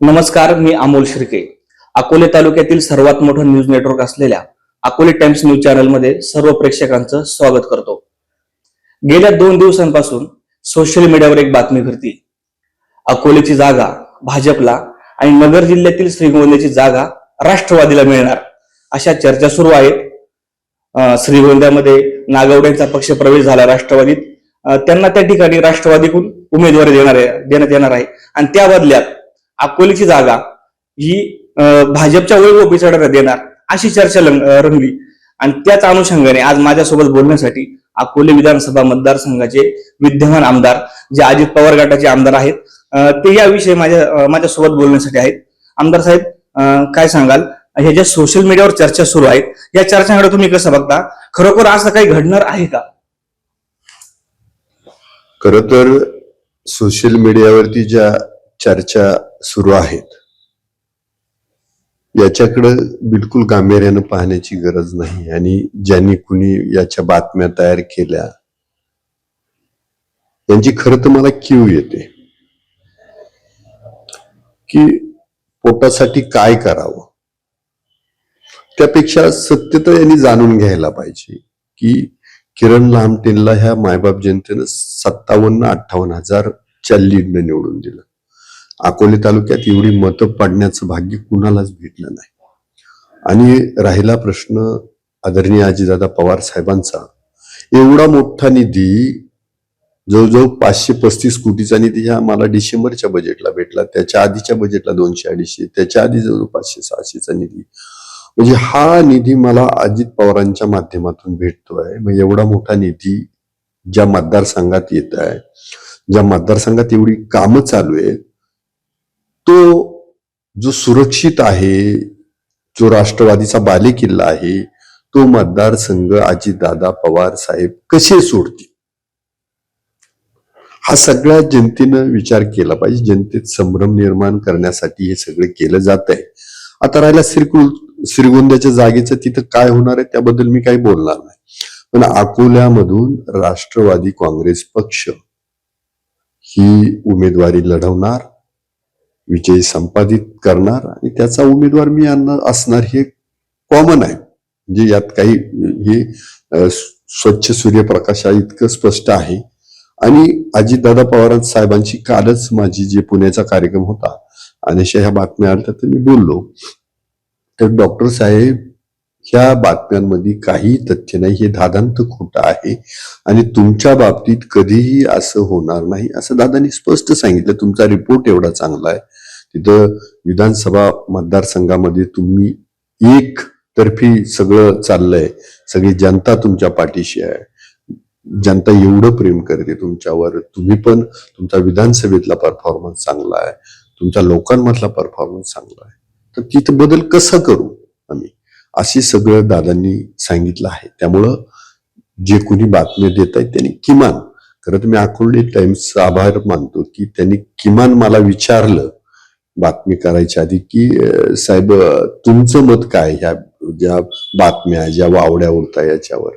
नमस्कार मी अमोल शिर्के. अकोले तालुक्यातील सर्वात मोठं न्यूज नेटवर्क असलेल्या अकोले टाइम्स न्यूज चॅनलमध्ये सर्व प्रेक्षकांचं स्वागत करतो. गेल्या दोन दिवसांपासून सोशल मीडियावर एक बातमी फिरती अकोलेची जागा भाजपला आणि नगर जिल्ह्यातील श्रीगोंद्याची जागा राष्ट्रवादीला मिळणार अशा चर्चा सुरू आहेत. श्रीगोंद्यामध्ये नागवड्यांचा पक्ष प्रवेश झाला राष्ट्रवादीत. त्यांना त्या ठिकाणी राष्ट्रवादीकडून उमेदवारी देणार देण्यात येणार आहे. आणि त्या बदल्यात अकोलेची जागा ही भाजपच्या वैभव पिचढाला देणार अशी चर्चा रंगली. आणि त्याच अनुषंगाने आज माझ्यासोबत बोलण्यासाठी अकोले विधानसभा मतदारसंघाचे विद्यमान आमदार जे अजित पवार गटाचे आमदार आहेत ते याविषयी माझ्या माझ्यासोबत बोलण्यासाठी आहेत. आमदार साहेब काय सांगाल? हे ज्या सोशल मीडियावर चर्चा सुरू आहेत या चर्चांकडे तुम्ही कसं बघता? खरोखर असं काही घडणार आहे का? खर तर सोशल मीडियावरती ज्या चर्चा सुरू आहेत. याच्याकडं बिलकुल गांभीर्यानं पाहण्याची गरज नाही आणि ज्यांनी कुणी याच्या बातम्या तयार केल्या यांची खरं तर मला क्यू येते. की पोटासाठी काय करावं? त्यापेक्षा सत्य तर यांनी जाणून घ्यायला पाहिजे की किरण लामटेनला ह्या मायबाप जनतेनं सत्तावन्न अठ्ठावन्न हजारच्या लीडनं निवडून दिलं. अकोले तालुक्यात एवढी मतं पडण्याचं भाग्य कुणालाच भेटलं नाही. आणि राहिला प्रश्न आदरणीय आजीदादा पवार साहेबांचा. एवढा मोठा निधी जवळजवळ पाचशे पस्तीस कोटीचा निधी हा मला डिसेंबरच्या बजेटला भेटला. त्याच्या आधीच्या बजेटला दोनशे अडीचशे त्याच्या आधी जवळ पाचशे सहाशेचा निधी. म्हणजे हा निधी मला अजित पवारांच्या माध्यमातून भेटतोय. मग एवढा मोठा निधी ज्या मतदारसंघात येत आहे ज्या मतदारसंघात एवढी कामं चालू आहेत तो जो सुरक्षित आहे जो राष्ट्रवादीचा बालेकिल्ला आहे तो मतदारसंघ अजितदादा पवार साहेब कसे सोडतील? हा सगळ्या जनतेनं विचार केला पाहिजे. जनतेत संभ्रम निर्माण करण्यासाठी हे सगळं केलं जात आहे. आता राहिला श्रीकुल श्रीगोंद्याच्या जागेचं तिथं काय होणार आहे त्याबद्दल मी काही बोलणार नाही. पण अकोल्यामधून राष्ट्रवादी काँग्रेस पक्ष ही उमेदवारी लढवणार. विजय संपादित करणार आणि त्याचा उमेदवार मी आणणार असणार हे कॉमन आहे. म्हणजे यात काही हे स्वच्छ सूर्यप्रकाशा इतकं स्पष्ट आहे. आणि अजितदादा पवार साहेबांशी कालच माझी जे पुण्याचा कार्यक्रम होता आणि अशा ह्या बातम्या आल्या तर मी बोललो. तर डॉक्टर साहेब ह्या बातम्यांमध्ये काही तथ्य नाही हे दादांत खोटं आहे आणि तुमच्या बाबतीत कधीही असं होणार नाही असं दादांनी स्पष्ट सांगितलं. तुमचा रिपोर्ट एवढा चांगला आहे. तिथं विधानसभा मतदारसंघामध्ये तुम्ही एक तर्फी सगळं चाललंय. सगळी जनता तुमच्या पाठीशी आहे. जनता एवढं प्रेम करते तुमच्यावर. तुम्ही पण तुमचा विधानसभेतला परफॉर्मन्स चांगला आहे. तुमच्या लोकांमधला परफॉर्मन्स चांगला आहे. तर तिथं बदल कसा करू आम्ही? अशी सगळं दादांनी सांगितलं आहे. त्यामुळं जे कोणी बातम्या देत आहेत त्यांनी किमान खरं तर मी अकोले टाइम्सचा आभार मानतो की त्यांनी किमान मला विचारलं बातमी करायच्या आधी की साहेब तुमचं मत काय ह्या ज्या बातम्या ज्या वावड्या उरता याच्यावर?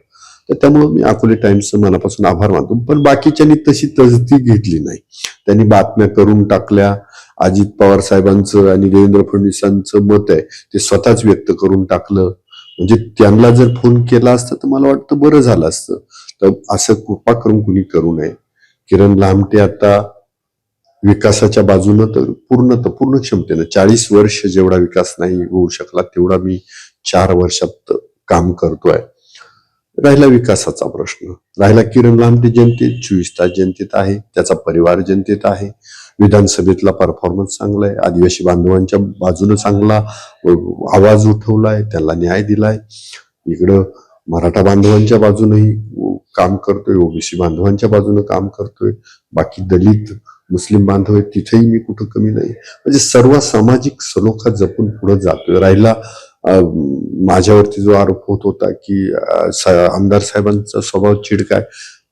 तर त्यामुळं मी अकोले टाइम्सचं मनापासून आभार मानतो. पण बाकीच्यांनी तशी तजती घेतली नाही. त्यांनी बातम्या करून टाकल्या. अजित पवार साहेबांचं आणि देवेंद्र फडणवीसांचं मत आहे ते स्वतःच व्यक्त करून टाकलं. म्हणजे त्यांना जर फोन केला असता तर मला वाटतं बरं झालं असतं. तर असं कृपा करून कुणी करू नये. किरण लामटे आता विकासाच्या बाजूनं तर पूर्ण तर पूर्ण क्षमतेनं चाळीस वर्ष जेवढा विकास नाही होऊ शकला तेवढा मी चार वर्षात काम करतोय. राहिला विकासाचा प्रश्न. राहिला किरण लांबे जनतेत चोवीस तास जनतेत आहे त्याचा परिवार जनतेत आहे. विधानसभेतला परफॉर्मन्स चांगला आहे आदिवासी बांधवांच्या बाजूने चांगला आवाज उठवलाय त्याला न्याय दिलाय. इकडं मराठा बांधवांच्या बाजूनही काम करतोय ओबीसी बांधवांच्या बाजूने काम करतोय. बाकी दलित मुस्लिम बांधव आहेत तिथेही मी कुठं कमी नाही. म्हणजे सर्व सामाजिक सलोखा जपून पुढे जातोय राहिला माझ्यावरती जो आरोप होत होता की आमदार साहेबांचा स्वभाव चिडकाय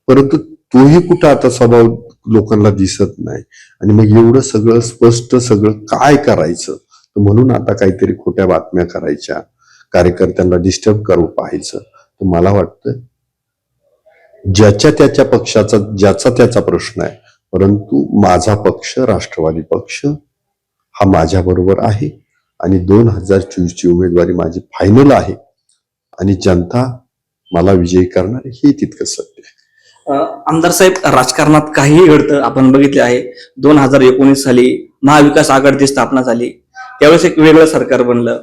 परंतु तोही कुठं आता स्वभाव लोकांना दिसत नाही. आणि मग एवढं सगळं स्पष्ट सगळं काय करायचं? तर म्हणून आता काहीतरी खोट्या बातम्या करायच्या कार्यकर्त्यांना डिस्टर्ब करू पाहायचं. तर मला वाटतं ज्याच्या त्याच्या पक्षाचा ज्याचा त्याचा प्रश्न आहे परंतु माझा पक्ष राष्ट्रवादी पक्ष हा माझ्याबरोबर आहे आणि दोन हजार चोवीसची उमेदवारी माझी फायनल आहे आणि जनता मला विजयी करणार हे तितकं सत्य आहे. आमदार साहेब राजकारणात काहीही घडतं आपण बघितले आहे. दोन हजार एकोणीस साली महाविकास आघाडीची स्थापना झाली. त्यावेळेस एक वेगळं सरकार बनलं.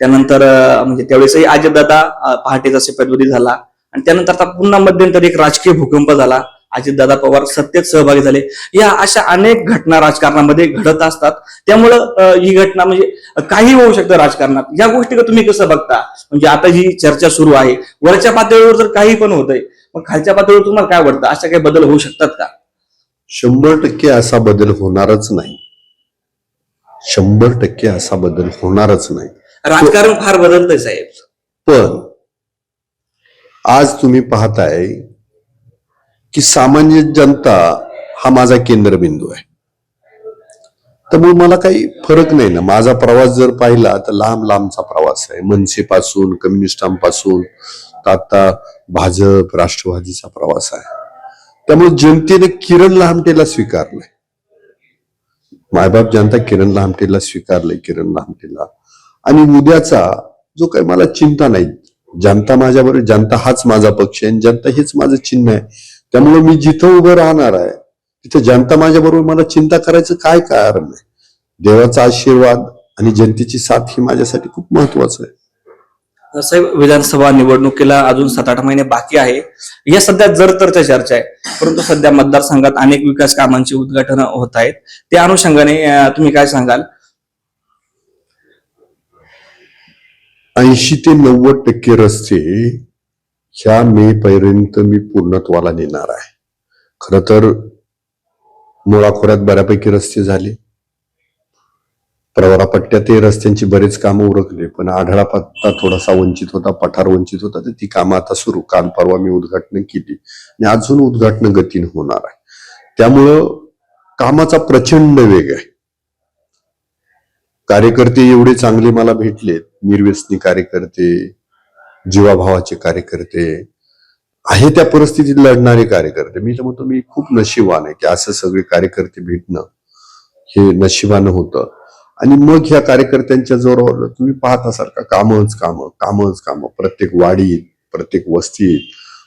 त्यानंतर म्हणजे त्यावेळेसही अजितदादा पहाटेचा शपथविधी झाला. आणि त्यानंतर आता पुन्हा मध्यंतरी एक राजकीय भूकंप झाला. अजितदादा पवार सत्तेत सहभागी झाले. या अशा अनेक घटना राजकारणामध्ये घडत असतात. त्यामुळं ही घटना म्हणजे काही होऊ शकतं राजकारणात. या गोष्टी तुम्ही कसं बघता? म्हणजे आता जी चर्चा सुरू आहे. वरच्या पातळीवर जर काही पण होतंय. मग खालच्या पातळीवर तुम्हाला काय वाटतं? अशा काही बदल होऊ शकतात का? शंभर टक्के असा बदल होणारच नाही. शंभर टक्के असा बदल होणारच नाही. राजकारण फार बदलतंय साहेब. पण आज तुम्ही पाहताय की सामान्य जनता हा माझा केंद्रबिंदू आहे. त्यामुळे मला काही फरक नाही ना. माझा प्रवास जर पाहिला तर लांब लांबचा प्रवास आहे. मनसेपासून कम्युनिस्टांपासून तर आता भाजप राष्ट्रवादीचा प्रवास आहे. त्यामुळे जनतेने किरण लहामटेला स्वीकारलंय. मायबाप जनता किरण लहामटेला स्वीकारलंय किरण लहामटेला. आणि उद्याचा जो काही मला चिंता नाही जनता माझ्याबरोबर जनता हाच माझा पक्ष आहे आणि जनता हेच माझं चिन्ह आहे. त्यामुळे मी जिथं उभं राहणार आहे तिथं जनता माझ्या बरोबर मला चिंता करायचं काय कारण नाही. देवाचा आशीर्वाद आणि जनतेची साथ ही माझ्यासाठी खूप महत्वाचं आहे. साहेब विधानसभा निवडणुकीला अजून सात आठ महिने बाकी आहे. या सध्या जर तरच्या चर्चा आहे परंतु सध्या मतदारसंघात अनेक विकास कामांची उद्घाटन होत आहेत. त्या अनुषंगाने तुम्ही काय सांगाल? ऐंशी ते नव्वद टक्के रस्ते ह्या मे पर्यंत मी पूर्णत्वाला नेणार आहे. खर तर मुळाखोऱ्यात बऱ्यापैकी रस्ते झाले. प्रवरापट्ट्यातही रस्त्यांची बरेच कामं उरकले पण आढळा पत्ता थोडासा वंचित होता पठार वंचित होता तर ती कामं आता सुरू. काल परवा मी उद्घाटन केली आणि अजून उद्घाटन गतीने होणार आहे. त्यामुळं कामाचा प्रचंड वेग आहे. कार्यकर्ते एवढे चांगले मला भेटलेत निर्व्यसनी कार्यकर्ते जीवाभावाचे कार्यकर्ते आहे त्या परिस्थितीत लढणारे कार्यकर्ते. मी तर म्हणतो मी खूप नशिबान आहे की असं सगळे कार्यकर्ते भेटणं हे नशिबानं होतं. आणि मग ह्या कार्यकर्त्यांच्या जोरावर तुम्ही पाहत असाल का कामच कामं कामच कामं. प्रत्येक वाडीत प्रत्येक वस्तीत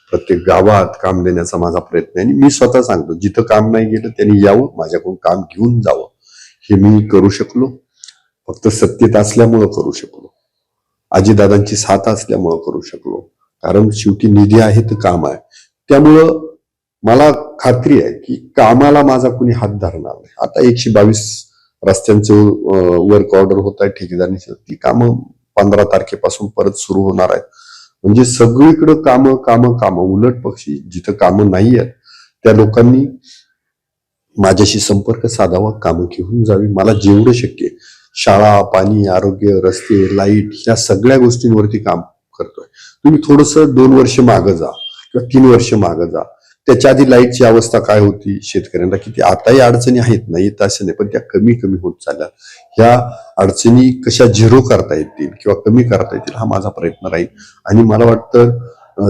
प्रत्येक गावात काम देण्याचा माझा प्रयत्न आहे. आणि मी स्वतः सांगतो जिथं काम नाही गेलं त्यांनी यावं माझ्याकडून काम घेऊन जावं. हे मी करू शकलो. फक्त सत्तेत असल्यामुळं करू शकलो. आजीदादांची साथ असल्यामुळं करू शकलो. कारण शेवटी निधी आहे तर काम आहे. त्यामुळं मला खात्री आहे की कामाला माझा कुणी हात धरणार नाही. आता एकशे बावीस रस्त्यांचं वर्क ऑर्डर होत आहे ठेकेदारांची ती कामं पंधरा तारखेपासून परत सुरू होणार आहेत. म्हणजे सगळीकडं कामं कामं कामं. उलट पक्षी जिथं कामं नाही आहेत त्या लोकांनी माझ्याशी संपर्क साधावा कामं घेऊन जावी. मला जेवढं शक्य आहे. शाळा पाणी आरोग्य रस्ते लाइट या सगळ्या गोष्टींवरती काम करतोय. तुम्ही थोडस दोन वर्ष मागं जा किंवा तीन वर्ष मागं जा. त्याच्या आधी लाईटची अवस्था काय होती शेतकऱ्यांना? किती आताही अडचणी आहेत नाही येत असं नाही पण त्या कमी कमी होत चालल्या. ह्या अडचणी कशा झिरो करता येतील किंवा कमी करता येतील हा माझा प्रयत्न राहील. आणि मला वाटतं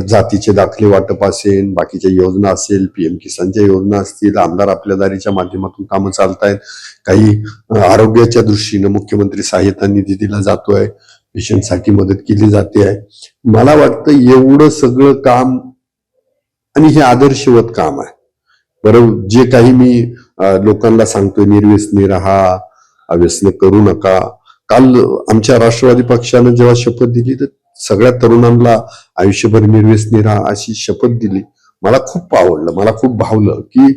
जातीचे दाखले वाटप असेल बाकीच्या योजना असेल पीएम किसानच्या योजना असतील आमदार आपल्या दारीच्या माध्यमातून कामं चालतायत काही आरोग्याच्या दृष्टीनं मुख्यमंत्री सहाय्यता निधी दिला जातोय पेशंटसाठी मदत केली जाते. आहे मला वाटतं एवढं सगळं काम आणि हे आदर्शवत काम आहे. बरं जे काही मी लोकांना सांगतोय निर्व्यसनी राहा व्यसन करू नका. काल आमच्या राष्ट्रवादी पक्षानं जेव्हा शपथ दिली तर सगळ्या तरुणांना आयुष्यभर निर्व्यसनी राहा अशी शपथ दिली. मला खूप आवडलं मला खूप भावलं की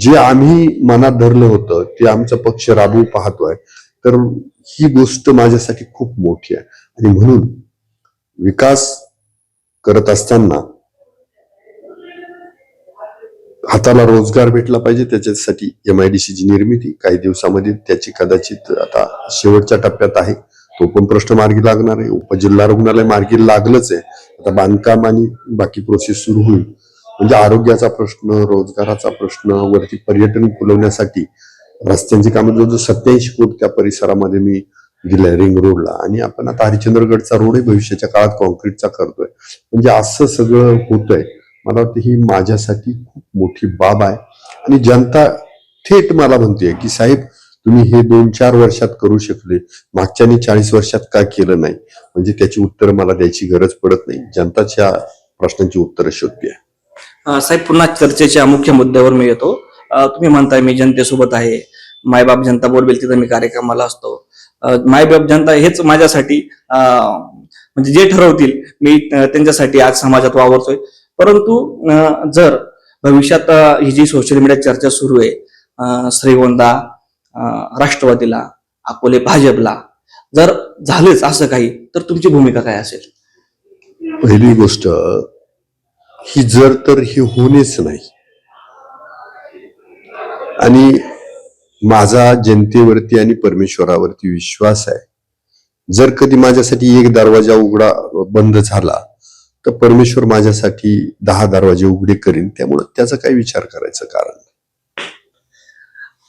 जे आम्ही मनात धरलं होतं ते आमचा पक्ष राबवू पाहतोय तर ही गोष्ट माझ्यासाठी खूप मोठी आहे. आणि म्हणून विकास करत असताना हाताला रोजगार भेटला पाहिजे त्याच्यासाठी एम आय डी ची निर्मिती काही दिवसामध्ये त्याची कदाचित आता शेवटच्या टप्प्यात आहे. तो पण प्रश्न मार्गी लागणार आहे. उपजिल्हा रुग्णालय मार्गी लागलंच आहे. आता बांधकाम आणि बाकी प्रोसेस सुरू होईल. म्हणजे आरोग्याचा प्रश्न रोजगाराचा प्रश्न वरती पर्यटन फुलवण्यासाठी रस्त्यांची कामं जवळजवळ सत्याऐंशी कोट त्या परिसरामध्ये मी दिलंय रिंग रोडला. आणि आपण आता हरिश्चंद्रगडचा रोडही भविष्याच्या काळात कॉन्क्रीटचा करतोय. म्हणजे असं सगळं होतंय. मला वाटतं ही माझ्यासाठी खूप मोठी बाब आहे. आणि जनता थेट मला म्हणते की साहेब तुम्ही हे दोन चार वर्षात करू शकले. मागच्यानी चाळीस वर्षात का केलं नाही? म्हणजे त्याची उत्तर मला द्यायची गरज पडत नाही. जनताच्या प्रश्नांची उत्तर शोधते साहेब पुन्हा चर्चेच्या मुख्य मुद्द्यावर मी येतो. तुम्ही म्हणताय मी जनतेसोबत आहे. मायबाप जनता बोलवेल तिथं मी कार्यक्रमाला असतो. मायबाप जनता हेच माझ्यासाठी म्हणजे जे ठरवतील मी त्यांच्यासाठी आज समाजात वावरतोय. परंतु जर भविष्यात ही जी सोशल मीडिया चर्चा सुरू आहे श्रीगोंदा राष्ट्रवादीला अकोले भाजपला. जर झालंच असं काही तर तुमची भूमिका काय असेल? पहिली गोष्ट ही जर तर ही होणेच नाही. आणि माझा जनतेवरती आणि परमेश्वरावरती विश्वास आहे. जर कधी माझ्यासाठी एक दरवाजा उघडा बंद झाला तर परमेश्वर माझ्यासाठी दहा दरवाजे उघडे करीन. त्यामुळे त्याचा काही विचार करायचं कारण नाही.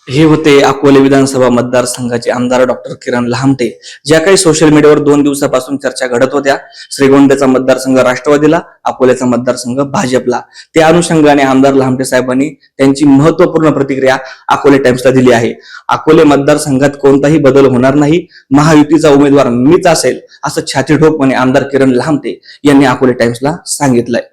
हे होते अकोले विधानसभा मतदारसंघाचे आमदार डॉक्टर किरण लहामटे ज्या काही सोशल मीडियावर दोन दिवसापासून चर्चा घडत होत्या. श्रीगोंद्याचा मतदारसंघ राष्ट्रवादीला अकोल्याचा मतदारसंघ भाजपला. त्या अनुषंगाने आमदार लहामटे साहेबांनी त्यांची महत्त्वपूर्ण प्रतिक्रिया अकोले टाइम्सला दिली आहे. अकोले मतदारसंघात कोणताही बदल होणार नाही. महायुतीचा उमेदवार मीच असेल असं छातीठोकपणे आमदार किरण लहामटे यांनी अकोले टाइम्सला सांगितलंय.